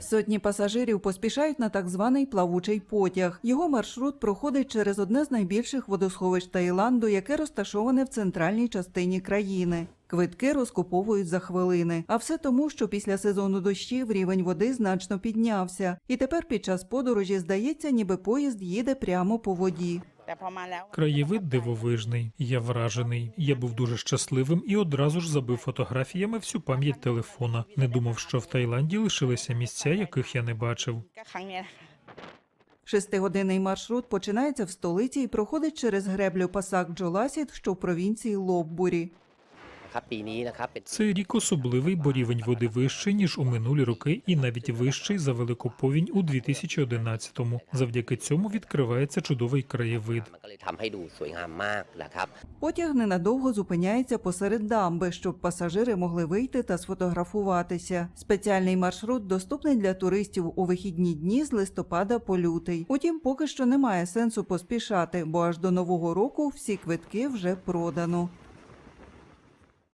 Сотні пасажирів поспішають на так званий плавучий потяг. Його маршрут проходить через одне з найбільших водосховищ Таїланду, яке розташоване в центральній частині країни. Квитки розкуповують за хвилини. А все тому, що після сезону дощів рівень води значно піднявся. І тепер під час подорожі здається, ніби поїзд їде прямо по воді. Краєвид дивовижний. Я вражений. Я був дуже щасливим і одразу ж забив фотографіями всю пам'ять телефона. Не думав, що в Таїланді лишилися місця, яких я не бачив. Шестигодинний маршрут починається в столиці і проходить через греблю Пасак Джоласіт, що в провінції Лоббурі. ครับปีนี้นะครับเป็น Цей рік особливий, бо рівень води вищий ніж у минулі роки, і навіть вищий за велику повінь у 2011-му. Завдяки цьому відкривається чудовий краєвид. มันก็เลยทำให้ดูสวยงามมากนะครับ Потяг ненадовго зупиняється посеред дамби, щоб пасажири могли вийти та сфотографуватися. Спеціальний маршрут доступний для туристів у вихідні дні з листопада по лютий. Утім, поки що немає сенсу поспішати, бо аж до нового року всі квитки вже продано.